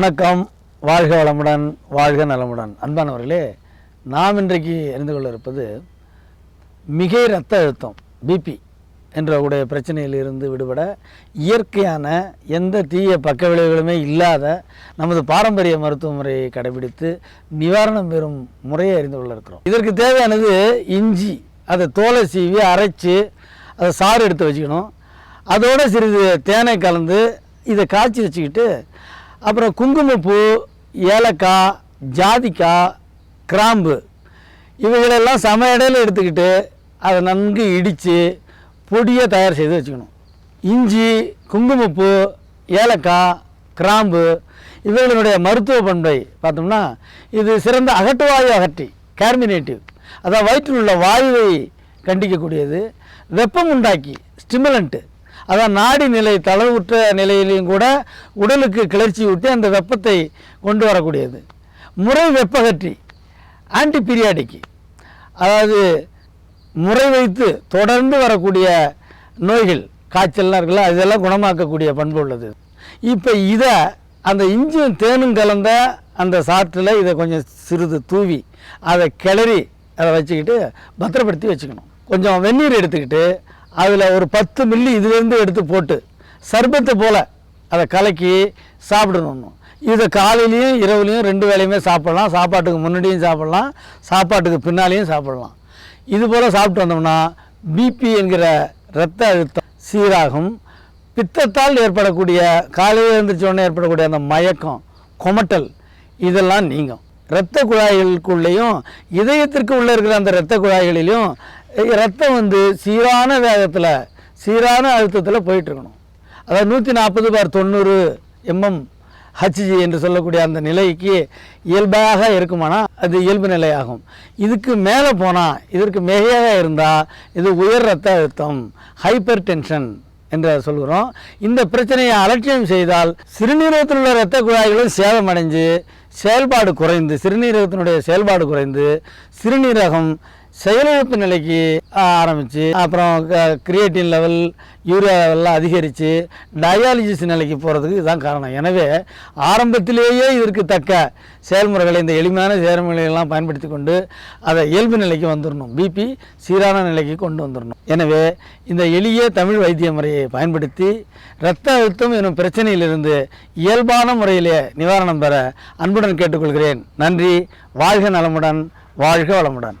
வணக்கம். வாழ்க வளமுடன் வாழ்க நலமுடன். அன்பானவர்களே நாம் இன்றைக்கு அறிந்து கொள்ள இருப்பது மிகை இரத்த அழுத்தம் பிபி என்ற உடைய பிரச்சனையிலிருந்து விடுபட இயற்கையான எந்த தீய பக்க விளைவுகளுமே இல்லாத நமது பாரம்பரிய மருத்துவ முறையை கடைபிடித்து நிவாரணம் பெறும் முறையை அறிந்து கொள்ள இருக்கிறோம் இதற்கு தேவையானது இஞ்சி அதை தோலை சீவி அரைச்சு அதை சாறு எடுத்து வச்சுக்கணும். அதோடு சிறிது தேனை கலந்து இதை காய்ச்சி வச்சுக்கிட்டு அப்புறம் குங்குமப்பூ ஏலக்காய் ஜாதிக்காய் கிராம்பு. இவைகளெல்லாம் சம இடையில எடுத்துக்கிட்டு அதை நன்கு இடித்து பொடியை தயார் செய்து வச்சுக்கணும். இஞ்சி குங்குமப்பூ ஏலக்காய் கிராம்பு இவைகளினுடைய மருத்துவ பண்பை பார்த்தோம்னா இது சிறந்த அகட்டுவாயு அகற்றி கேர்மினேட்டிவ் அதாவது வயிற்றில் உள்ள வாயுவை கண்டிக்கக்கூடியது. வெப்பம் உண்டாக்கி ஸ்டிமுலண்ட்டு அதான் நாடி நிலை தளவுற்ற நிலையிலையும் கூட உடலுக்கு கிளர்ச்சி ஊட்டி அந்த வெப்பத்தை கொண்டு வரக்கூடியது. முறை வெப்பகற்றி ஆன்டி பீரியாடிக்கு அதாவது முறை வைத்து தொடர்ந்து வரக்கூடிய நோய்கள் காய்ச்சல்லாம் இருக்குல்ல அதெல்லாம் குணமாக்கக்கூடிய பண்பு உள்ளது. இப்போ இதை அந்த இஞ்சியும் தேனும் கலந்த அந்த சாற்றில் இதை கொஞ்சம் சிறிது தூவி அதை கிளறி அதை வச்சுக்கிட்டு பத்திரப்படுத்தி வச்சுக்கணும். கொஞ்சம் வெந்நீர் எடுத்துக்கிட்டு அதில் ஒரு பத்து மில்லி இதுலேருந்து எடுத்து போட்டு சர்பத்தை போல் அதை கலக்கி சாப்பிடணும். இதை காலையிலையும் இரவுலையும் ரெண்டு வேளையுமே சாப்பிடலாம். சாப்பாட்டுக்கு முன்னாடியும் சாப்பிடலாம். சாப்பாட்டுக்கு பின்னாலேயும் சாப்பிடலாம். இது போல் சாப்பிட்டு வந்தோம்னா பிபி என்கிற இரத்த அழுத்தம் சீராகும். பித்தத்தால் ஏற்படக்கூடிய காலையில் எழுந்திரிச்ச உடனே ஏற்படக்கூடிய அந்த மயக்கம் கொமட்டல் இதெல்லாம் நீங்கும். இரத்த குழாய்களுக்குள்ளேயும் இதயத்திற்கு உள்ளே இருக்கிற அந்த இரத்த குழாய்களிலும் ரத்தம் வந்து சீரான வேகத்தில் சீரான அழுத்தத்தில் போயிட்டுருக்கணும். அதாவது நூற்றி நாற்பது பார் தொண்ணூறு எம்எம் ஹச்ஜி என்று சொல்லக்கூடிய அந்த நிலைக்கு இயல்பாக இருக்குமானா அது இயல்பு நிலையாகும். இதுக்கு மேலே போனால் இதற்கு மிகையாக இருந்தால் இது உயர் ரத்த அழுத்தம் ஹைப்பர் டென்ஷன் என்று சொல்கிறோம். இந்த பிரச்சனையை அலட்சியம் செய்தால் சிறுநீரகத்தில் உள்ள இரத்த குழாய்களும் சேதமடைஞ்சு செயல்பாடு குறைந்து சிறுநீரகத்தினுடைய செயல்பாடு குறைந்து சிறுநீரகம் செயலிழப்பு நிலைக்கு ஆரம்பித்து அப்புறம் கிரியேட்டின் லெவல் யூரியா லெவல்லாம் அதிகரித்து டயாலிசிஸ் நிலைக்கு போகிறதுக்கு இதுதான் காரணம். எனவே ஆரம்பத்திலேயே இதற்கு தக்க செயல்முறைகளை இந்த எளிமையான செயல்முறைகளெல்லாம் பயன்படுத்தி கொண்டு அதை இயல்பு நிலைக்கு வந்துடணும் பிபி சீரான நிலைக்கு கொண்டு வந்துடணும் எனவே இந்த எளிய தமிழ் வைத்திய முறையை பயன்படுத்தி இரத்த அழுத்தம் எனும் பிரச்சனையிலிருந்து இயல்பான முறையிலே நிவாரணம் பெற அன்புடன் கேட்டுக்கொள்கிறேன். நன்றி. வாழ்க நலமுடன். வாழ்க வளமுடன்.